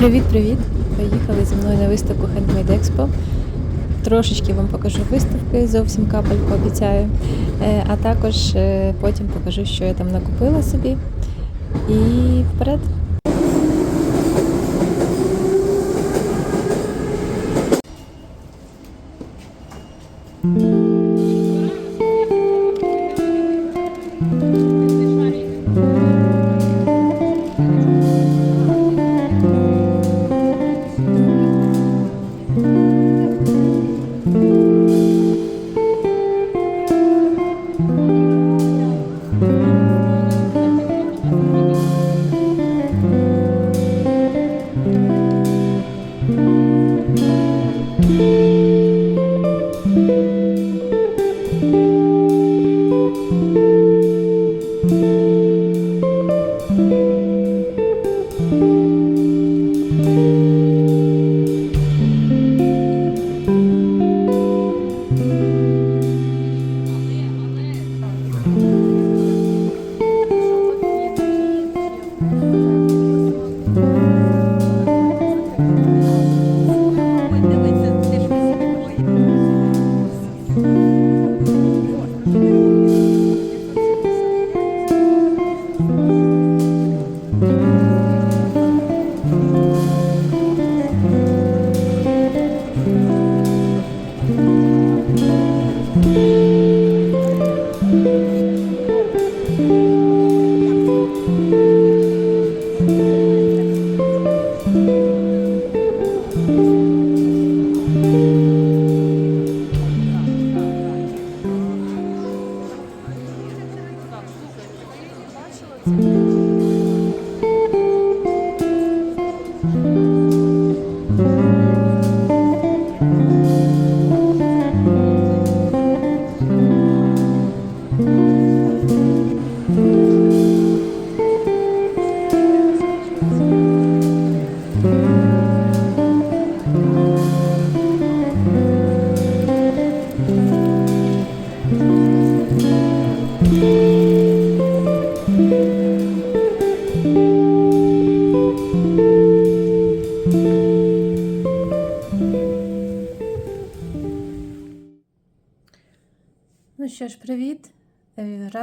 Привіт-привіт! Поїхали зі мною на виставку Handmade Expo. Трошечки вам покажу виставки, зовсім капельку обіцяю. Е, А також е, потім покажу, що я там накупила собі. І вперед!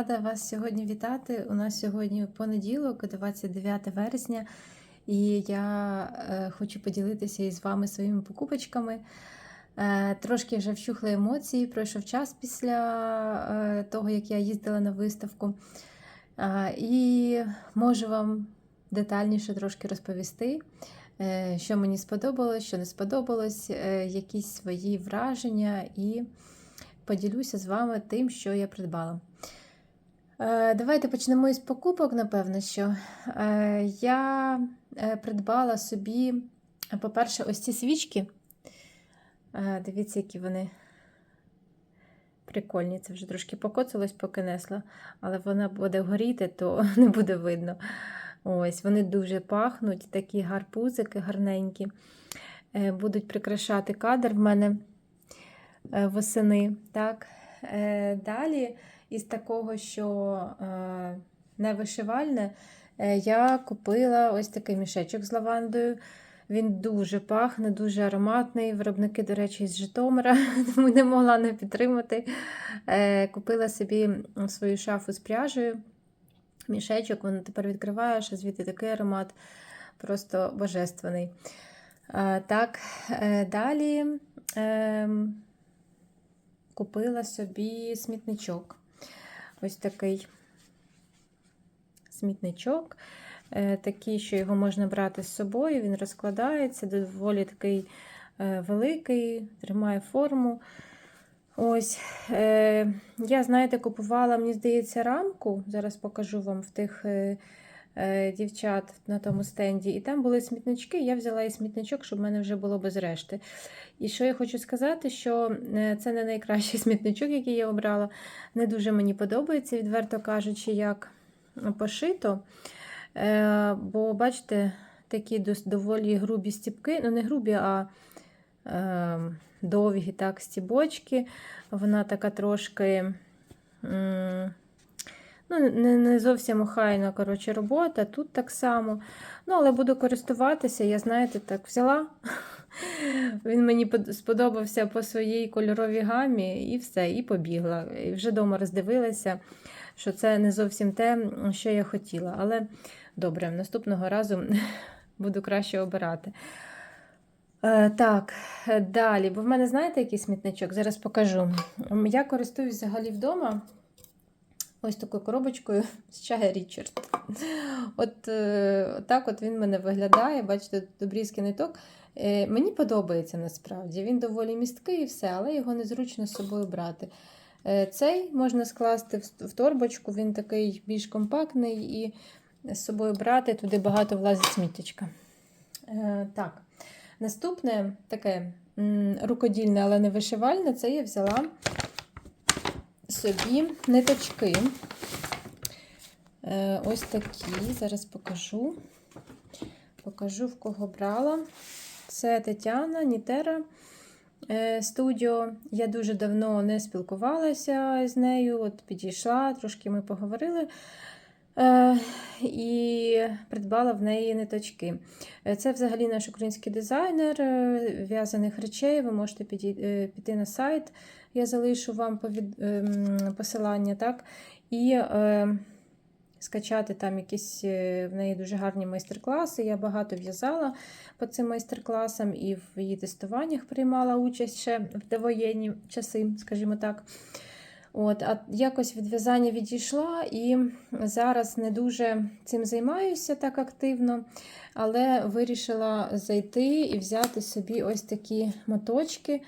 Рада вас сьогодні вітати. У нас сьогодні понеділок, 29 вересня, і я е, хочу поділитися із вами своїми покупочками. Е, Трошки вже вщухли емоції, пройшов час після е, того, як я їздила на виставку. І можу вам детальніше трошки розповісти, що мені сподобалось, що не сподобалось, якісь свої враження і поділюся з вами тим, що я придбала. Е, Давайте почнемо із покупок, напевно, що Е, я е, придбала собі, по-перше, ось ці свічки. Дивіться, які вони прикольні. Це вже трошки покоцалось, поки несла, але вона буде горіти, то не буде видно. Ось, вони дуже пахнуть, такі гарпузики гарненькі. Будуть прикрашати кадр в мене восени. Так. Далі, із такого, що е, не вишивальне, е, я купила ось такий мішечок з лавандою. Він дуже пахне, дуже ароматний. Виробники, до речі, з Житомира, тому не могла не підтримати. Е, Купила собі свою шафу з пряжею. Мішечок, воно тепер відкриваєш, а звідти такий аромат, просто божественний. Так, далі. ем, купила собі смітничок. Ось такий смітничок. Е, Такий, що його можна брати з собою, він розкладається, доволі такий е, великий, тримає форму. Ось, е, я, знаєте, купувала, мені здається, рамку. Зараз покажу вам в тих дівчат на тому стенді. І там були смітнички. Я взяла і смітничок, щоб в мене вже було без решти. І що я хочу сказати, що е, це не найкращий смітничок, який я обрала. Не дуже мені подобається, відверто кажучи, як пошито. Е, Бо, бачите, такі доволі грубі стіпки, ну не грубі, а е, довгі так, стібочки. Вона така трошки Ну, не, не зовсім охайна, коротше, робота, тут так само. Ну, але буду користуватися, я, знаєте, так взяла. Він мені сподобався по своїй кольоровій гамі, і все, і побігла. І вже вдома роздивилася, що це не зовсім те, що я хотіла. Але добре, наступного разу буду краще обирати. Е, так, далі. Бо в мене, знаєте, який смітничок? Зараз покажу. Я користуюсь взагалі вдома ось такою коробочкою з чая Річард. От е, так от він мене виглядає. Бачите, добрізький ниток. Е, мені подобається насправді. Він доволі місткий і все, але його незручно з собою брати. Е, цей можна скласти в, в торбочку, він такий більш компактний і з собою брати, туди багато влазить сміттячка. Е, так. Наступне таке рукодільне, але не вишивальне, це я взяла собі ниточки. Е, ось такі. Зараз покажу. Покажу, в кого брала. Це Тетяна Нітера е, студіо. Я дуже давно не спілкувалася з нею. От підійшла, трошки ми поговорили. Е, і придбала в неї ниточки. Е, Це взагалі наш український дизайнер е, в'язаних речей. Ви можете піти на сайт, я залишу вам ем, посилання, так? І скачати там якісь в неї дуже гарні майстер-класи. Я багато в'язала по цим майстер-класам і в її тестуваннях приймала участь ще в довоєнні часи, скажімо так. От, а якось від в'язання відійшла і зараз не дуже цим займаюся так активно, але вирішила зайти і взяти собі ось такі моточки.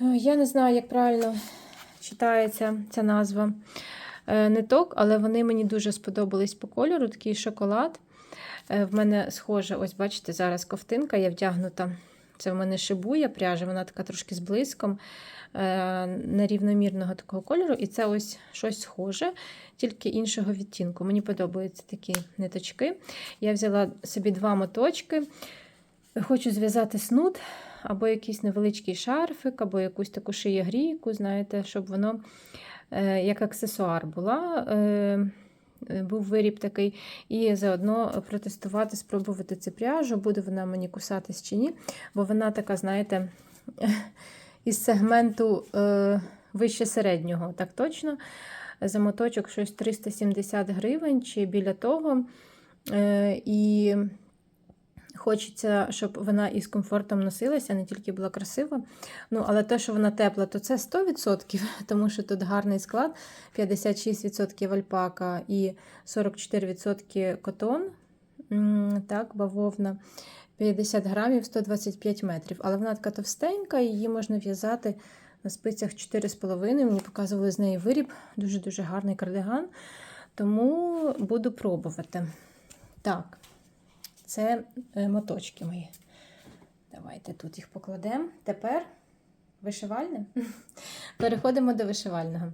Е, Я не знаю, як правильно читається ця назва е, ниток, але вони мені дуже сподобались по кольору, такий шоколад. Е, В мене схожа, ось бачите, зараз ковтинка, я вдягнута. Це в мене шибуя пряжа, вона така трошки з блиском е, нерівномірного такого кольору. І це ось щось схоже, тільки іншого відтінку. Мені подобаються такі ниточки. Я взяла собі два моточки. Хочу зв'язати снуд, або якийсь невеличкий шарфик, або якусь таку шиєгрійку, знаєте, щоб воно е, як аксесуар була. Е, був виріб такий, і заодно протестувати, спробувати цю пряжу, буде вона мені кусатись чи ні, бо вона така, знаєте, із сегменту е, вище середнього, так точно. За моточок щось 370 гривень чи біля того. Е, і хочеться, щоб вона із комфортом носилася, не тільки була красива. Ну, але те, що вона тепла, то це 100%, тому що тут гарний склад: 56% альпака і 44% котон. Так, бавовна. 50 грамів 125 метрів. Але вона така товстенька, її можна в'язати на спицях 4,5. Мені показували з неї виріб. Дуже-дуже гарний кардиган. Тому буду пробувати. Так, це е, моточки мої. Давайте тут їх покладемо. Тепер вишивальне. Переходимо до вишивального.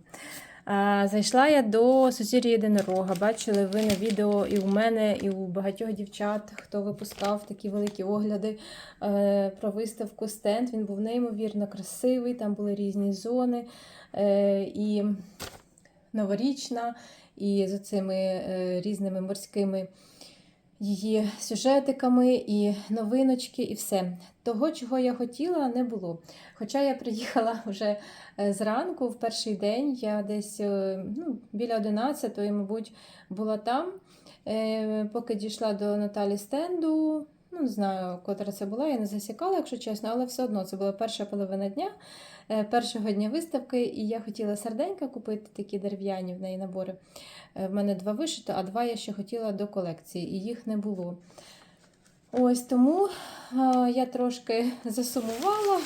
Зайшла я до сузір'я єдинорога. Бачили ви на відео і у мене, і у багатьох дівчат, хто випускав такі великі огляди е, про виставку стенд. Він був неймовірно красивий, там були різні зони. Е, і новорічна, і з цими різними морськими її сюжетиками, і новиночки, і все. Того, чого я хотіла, не було. Хоча я приїхала вже е, зранку, в перший день, я десь е, ну, біля 11 мабуть, була там. Е, Поки дійшла до Наталі стенду, ну не знаю, котра це була, я не засікала, якщо чесно, але все одно це була перша половина дня, е, першого дня виставки, і я хотіла серденька купити такі дерев'яні в неї набори. Е, В мене два вишито, а два я ще хотіла до колекції, і їх не було. Ось тому а, я трошки засумувала,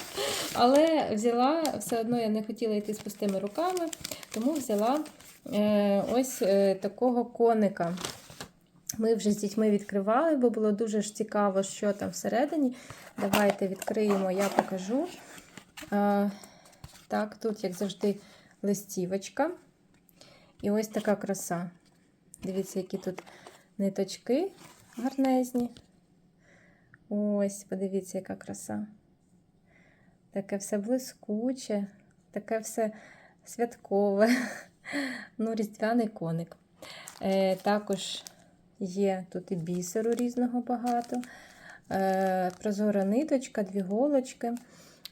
але взяла, все одно я не хотіла йти з пустими руками, тому взяла е, ось е, такого коника. Ми вже з дітьми відкривали, бо було дуже ж цікаво, що там всередині. Давайте відкриємо, я покажу. А, так, тут, як завжди, листівочка. І ось така краса. Дивіться, які тут ниточки гарнезні. Ось, подивіться, яка краса. Таке все блискуче, таке все святкове. Ну, різдвяний коник. Е, також є тут і бісеру різного багато. Е, прозора ниточка, дві голочки,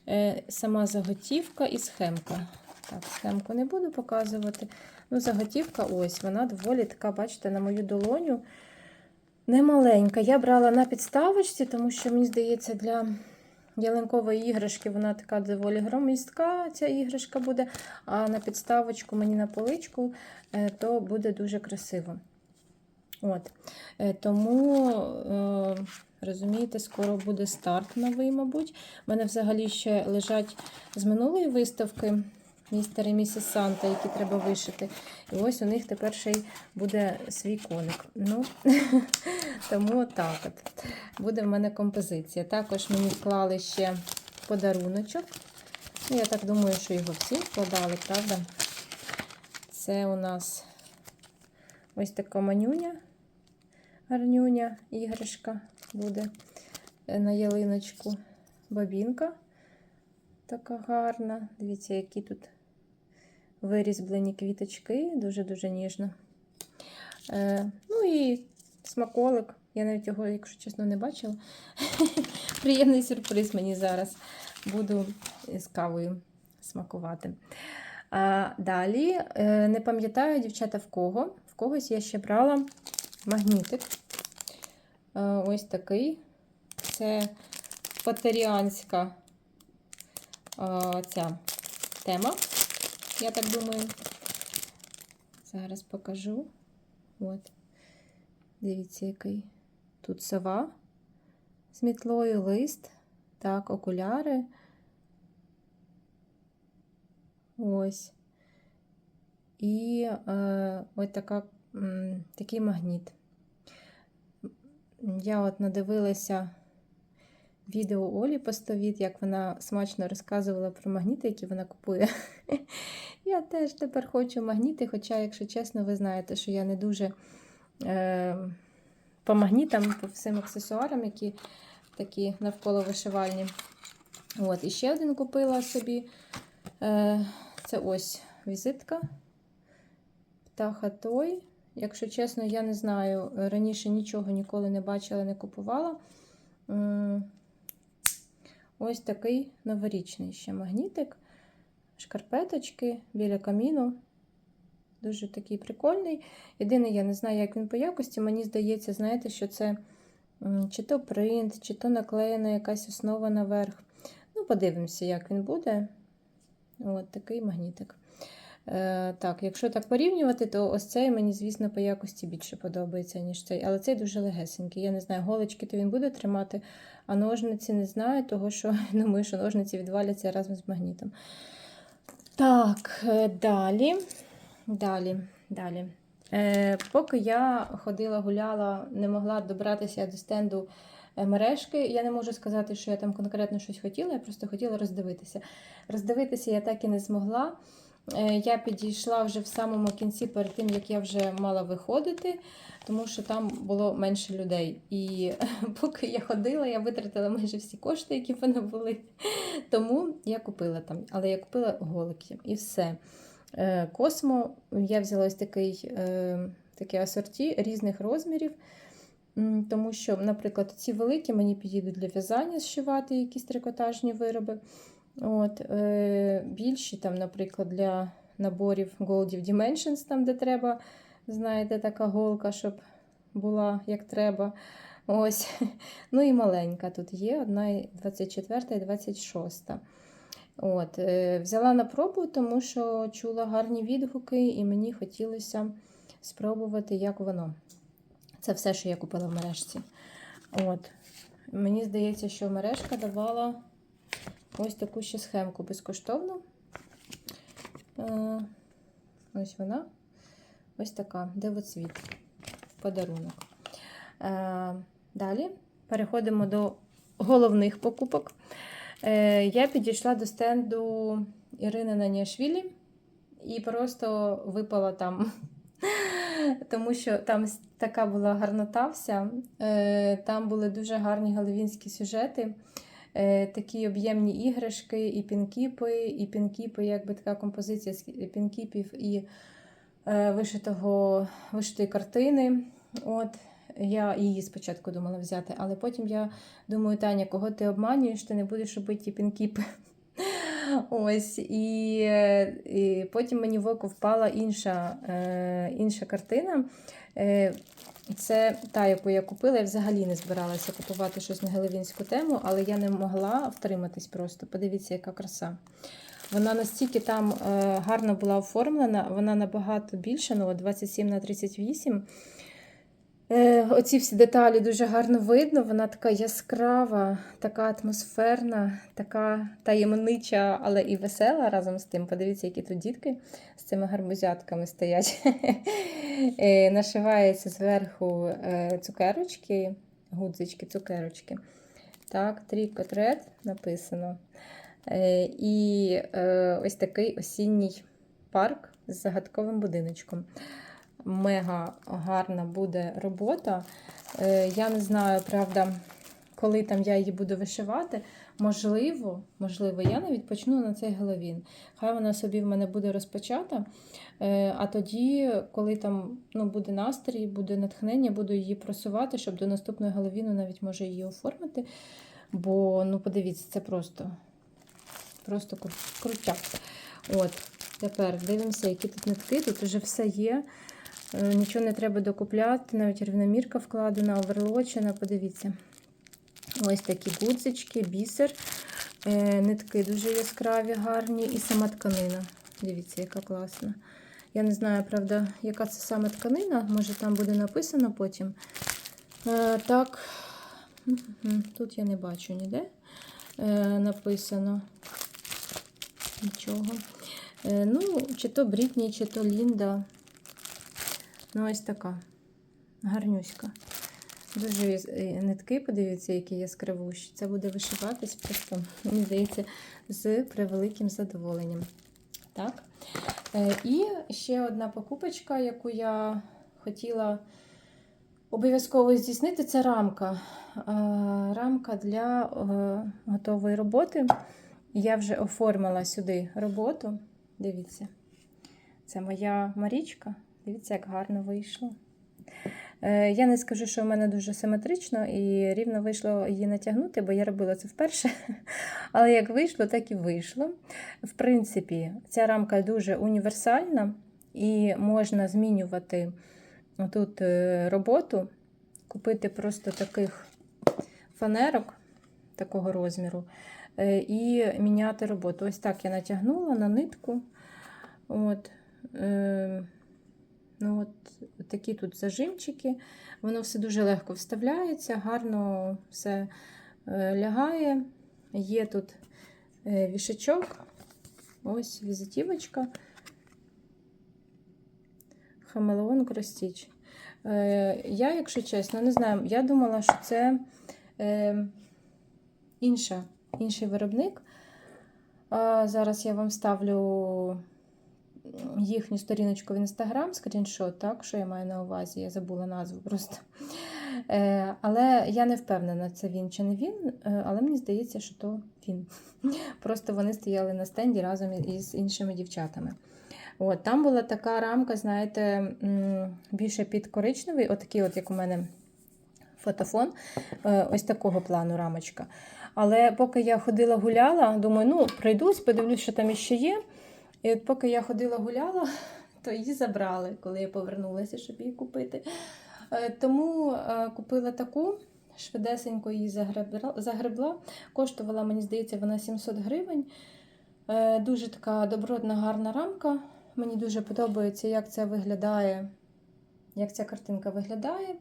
е, сама заготівка і схемка. Так, схемку не буду показувати. Ну, заготівка ось, вона доволі така, бачите, на мою долоню. Немаленька. Я брала на підставочці, тому що, мені здається, для ялинкової іграшки вона така доволі громістка, ця іграшка буде. А на підставочку мені на поличку, е, то буде дуже красиво. От. Е, Тому, е, розумієте, скоро буде старт новий, мабуть. У мене взагалі ще лежать з минулої виставки містер і місіс Санта, які треба вишити. І ось у них тепер ще й буде свій коник. Ну, тому так от. Буде в мене композиція. Також мені вклали ще подаруночок. Ну, Я так думаю, що його всі вкладали, правда? Це у нас ось така манюня, гарнюня, іграшка буде е, на ялиночку. Бабінка така гарна. Дивіться, які тут вирізблені квіточки, дуже-дуже ніжно. Е, ну і смаколик. Я навіть його, якщо чесно, не бачила. Приємний сюрприз мені зараз. Буду з кавою смакувати. А далі, е, не пам'ятаю, дівчата, в кого. В когось я ще брала магнітик. Е, ось такий. Це патеріанська е, ця тема, я так думаю. Зараз покажу. От. Дивіться, який. Тут сова з мітлою, лист, так, окуляри. Ось. І е, ось така, такий магніт. Я от надивилася відео Олі Постовіт, як вона смачно розказувала про магніти, які вона купує. Я теж тепер хочу магніти, хоча, якщо чесно, ви знаєте, що я не дуже е, по магнітам, по всім аксесуарам, які такі навколо вишивальні. От, і ще один купила собі. Е, це ось візитка. Птаха той. Якщо чесно, я не знаю, раніше нічого ніколи не бачила, не купувала. Ось такий новорічний ще магнітик. Шкарпеточки біля каміну. Дуже такий прикольний. Єдине, я не знаю, як він по якості. Мені здається, знаєте, що це чи то принт, чи то наклеєна якась основа наверх. Ну, подивимося, як він буде. От такий магнітик. Е, так, якщо так порівнювати, то ось цей мені, звісно, по якості більше подобається, ніж цей. Але цей дуже легесенький. Я не знаю, голочки то він буде тримати, а ножниці не знаю, того що думаю, що ножниці відваляться разом з магнітом. Так, е, далі. Далі, далі. Е, поки я ходила, гуляла, не могла добратися до стенду е, мережки. Я не можу сказати, що я там конкретно щось хотіла, я просто хотіла роздивитися. Роздивитися я так і не змогла. Е, Я підійшла вже в самому кінці, перед тим, як я вже мала виходити, тому що там було менше людей. І поки я ходила, я витратила майже всі кошти, які в мене були. Тому я купила там, але я купила голики і все. Е, Космо я взяла ось такий, е, таке асорті різних розмірів. Тому що, наприклад, ці великі мені підійдуть для в'язання, зшивати якісь трикотажні вироби. От, е, Більші, там, наприклад, для наборів Goldів Dimensions, там, де треба, знаєте, така голка, щоб була як треба. Ось. Ну і маленька тут є, одна і 24 і 26. От, е, Взяла на пробу, тому що чула гарні відгуки, і мені хотілося спробувати, як воно. Це все, що я купила в мережці. От. Мені здається, що мережка давала ось таку ще схемку безкоштовну. Е, Ось вона. Ось така, дивоцвіт подарунок. Е, Далі переходимо до головних покупок. Е, Я підійшла до стенду Ірини Наніашвілі і просто випала там, тому що там така була гарнота вся. Там були дуже гарні галевінські сюжети, такі об'ємні іграшки, і пінкіпи, і пінкіпи, якби така композиція з пінкіпів і е, вишитого, вишитої картини. От. Я її спочатку думала взяти, але потім я думаю, Таня, кого ти обманюєш, ти не будеш робити пінкіпи. Ось, і, е, і потім мені в око впала інша, е, інша картина. Е, це та, яку я купила. Я взагалі не збиралася купувати щось на геловінську тему, але я не могла втриматись просто. Подивіться, яка краса. Вона настільки там е, гарно була оформлена, вона набагато більша, ну, 27 на 38. Е, Оці всі деталі дуже гарно видно. Вона така яскрава, така атмосферна, така таємнича, але і весела разом з тим. Подивіться, які тут дітки з цими гарбузятками стоять. Е, Нашивається зверху е, цукерочки, гудзички, цукерочки. Так, трікотрет написано. І ось такий осінній парк з загадковим будиночком мега гарна буде робота. Е, Я не знаю, правда, коли там я її буду вишивати. Можливо, можливо, я навіть почну на цей головін. Хай вона собі в мене буде розпочата. Е, А тоді, коли там ну, буде настрій, буде натхнення, буду її просувати, щоб до наступної головіну навіть може її оформити. Бо, ну, подивіться, це просто, просто крутяк. От, тепер дивимося, які тут нитки. Тут вже все є. Е, Нічого не треба докупляти, навіть рівномірка вкладена, оверлочена. Подивіться. Ось такі гудзички, бісер. Е, Нитки дуже яскраві, гарні. І сама тканина. Дивіться, яка класна. Я не знаю, правда, яка це саме тканина. Може, там буде написано потім. Е, Так, тут я не бачу ніде. Написано нічого. Ну, чи то Брітні, чи то Лінда. Ну, ось така. Гарнюська. Дуже е, нитки, подивіться, які яскравущі. Це буде вишиватись просто, мені здається, з превеликим задоволенням. Так. Е, І ще одна покупочка, яку я хотіла обов'язково здійснити, це рамка. Е, Рамка для готової роботи. Я вже оформила сюди роботу. Дивіться, це моя Марічка. Дивіться, як гарно вийшло. Е, Я не скажу, що в мене дуже симетрично і рівно вийшло її натягнути, бо я робила це вперше. Але як вийшло, так і вийшло. В принципі, ця рамка дуже універсальна і можна змінювати тут е, роботу, купити просто таких фанерок такого розміру е, і міняти роботу. Ось так я натягнула на нитку. От. Ну, от такі тут зажимчики. Воно все дуже легко вставляється, гарно все е, лягає. Є тут е, вішачок, ось візитівочка. Хамелеон Кростіч. Е, я, якщо чесно, не знаю, я думала, що це інша, інший виробник. Зараз я вам ставлю їхню сторіночку в інстаграм, скріншот, так, що я маю на увазі, я забула назву просто. Е, але я не впевнена, це він чи не він, е, але мені здається, що то він. Просто вони стояли на стенді разом із іншими дівчатами. От, Там була така рамка, знаєте, більше під коричневий, отакий, от як у мене фотофон, е, ось такого плану рамочка. Але поки я ходила гуляла, думаю, ну, пройдусь, подивлюсь, що там іще є. І от поки я ходила гуляла, то її забрали, коли я повернулася, щоб її купити. Е, Тому е, купила таку, швидесенько її загребла. Коштувала, мені здається, вона 700 гривень. Е, Дуже така добротна, гарна рамка. Мені дуже подобається, як це виглядає, як ця картинка виглядає.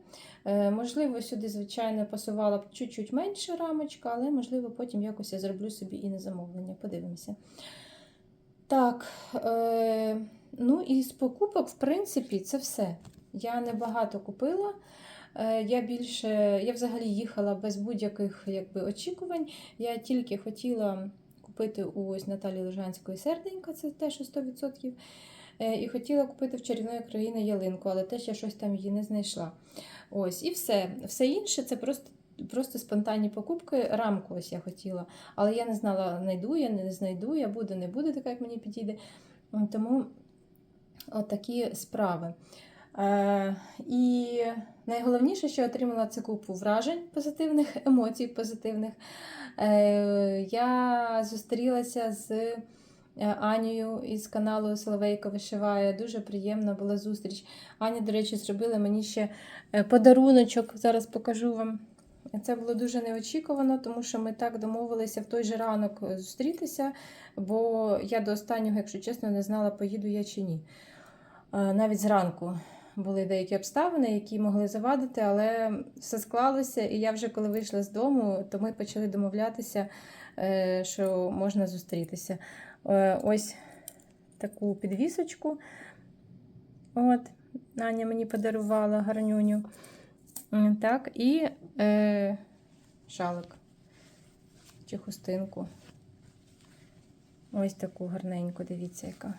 Можливо, сюди, звичайно, пасувала б чуть-чуть менша рамочка, але, можливо, потім якось я зроблю собі і на замовлення. Подивимося. Так, е, ну і з покупок, в принципі, це все. Я небагато купила. Е, я більше, я взагалі їхала без будь-яких якби, очікувань. Я тільки хотіла купити у ось Наталі Лежанської серденька, це те, що 100%. Е, і хотіла купити в чарівної країни ялинку, але теж я щось там її не знайшла. Ось, і все. Все інше це просто. Просто спонтанні покупки, рамку ось я хотіла, але я не знала, знайду я, не знайду я, буде, не буде така, як мені підійде. Тому Отакі справи. Е, і найголовніше, що я отримала це купу вражень позитивних, емоцій позитивних. Е, я зустрілася з е, Анією із каналу Соловейко Вишиває. Дуже приємна була зустріч. Аня, до речі, зробила мені ще е, подаруночок. Зараз покажу вам. Це було дуже неочікувано, тому що ми так домовилися в той же ранок е, зустрітися, бо я до останнього, якщо чесно, не знала, поїду я чи ні. Е, Навіть зранку були деякі обставини, які могли завадити, але все склалося. І я вже коли вийшла з дому, то ми почали домовлятися, е, що можна зустрітися. Ось таку підвісочку. От, Аня мені подарувала гарнюню. Так, і е, шалик чи хустинку. Ось таку гарненьку, дивіться, яка.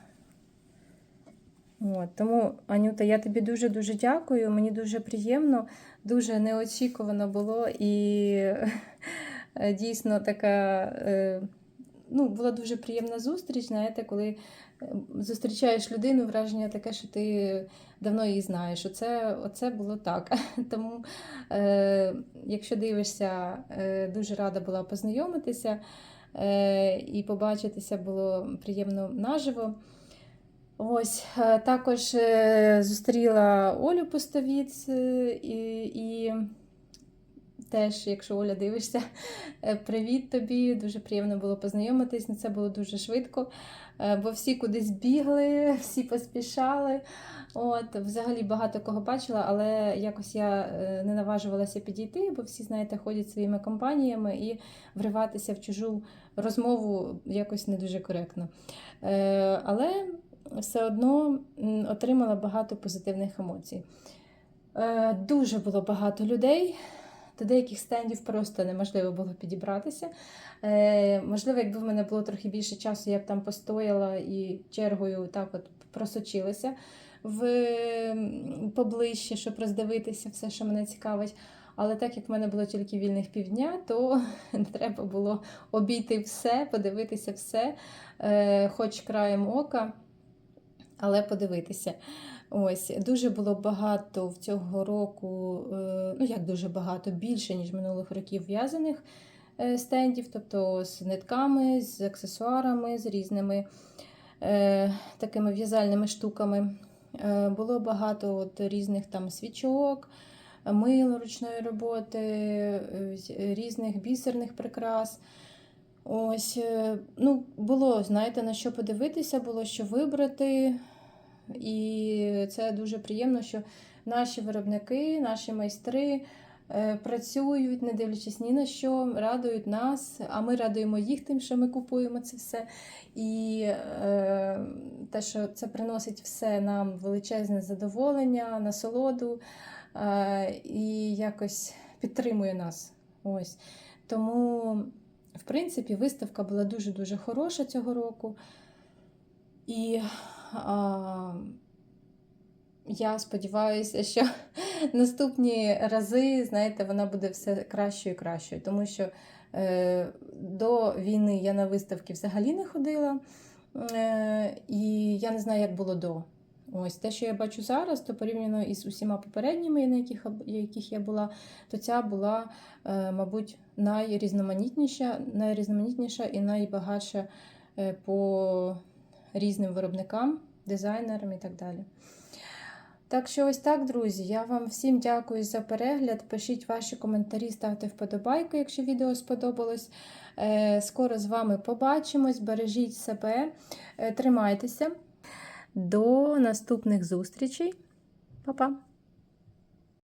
От, тому, Анюта, я тобі дуже-дуже дякую. Мені дуже приємно, дуже неочікувано було і е, дійсно така. е, Ну, була дуже приємна зустріч, знаєте, коли зустрічаєш людину, враження таке, що ти давно її знаєш. Оце, оце було так. Тому, е, якщо дивишся, е, дуже рада була познайомитися е, і побачитися було приємно наживо. Ось е, також е, зустріла Олю Пустовіць е, і, і теж, якщо Оля дивишся, е, привіт тобі. Дуже приємно було познайомитись. Ну, Це було дуже швидко, е, бо всі кудись бігли, всі поспішали. От, взагалі багато кого бачила, але якось я е, не наважувалася підійти, бо всі, знаєте, ходять своїми компаніями і вриватися в чужу розмову якось не дуже коректно. Але все одно отримала багато позитивних емоцій. Дуже було багато людей. До деяких стендів просто неможливо було підібратися. Е, можливо, якби в мене було трохи більше часу, я б там постояла і чергою так от просочилася в, поближче, щоб роздивитися все, що мене цікавить. Але так як в мене було тільки вільних півдня, то треба було обійти все, подивитися все, е, хоч краєм ока, але подивитися. Ось дуже було багато в цього року, е, ну як дуже багато, більше ніж минулих років в'язаних е, стендів, тобто з нитками, з аксесуарами, з різними е, такими в'язальними штуками. Було багато от різних там свічок, мил ручної роботи, різних бісерних прикрас. Ось, ну, було, знаєте, на що подивитися, було що вибрати. І це дуже приємно, що наші виробники, наші майстри е, працюють, не дивлячись ні на що, радують нас, а ми радуємо їх тим, що ми купуємо це все. І е, те, що це приносить все нам величезне задоволення, насолоду е, і якось підтримує нас. Ось. Тому, в принципі, виставка була дуже-дуже хороша цього року. І я сподіваюся, що наступні рази, знаєте, вона буде все кращою і кращою, тому що е, до війни я на виставки взагалі не ходила, е, і я не знаю, як було до. Ось те, що я бачу зараз, то порівняно із усіма попередніми, на яких, яких я була, то ця була, е, мабуть, найрізноманітніша, найрізноманітніша і найбагатша по різним виробникам, дизайнерам і так далі. Так що, ось так, друзі. Я вам всім дякую за перегляд. Пишіть ваші коментарі, ставте вподобайку, якщо відео сподобалось. Е, Скоро з вами побачимось. Бережіть себе, е, тримайтеся. До наступних зустрічей. Па-па!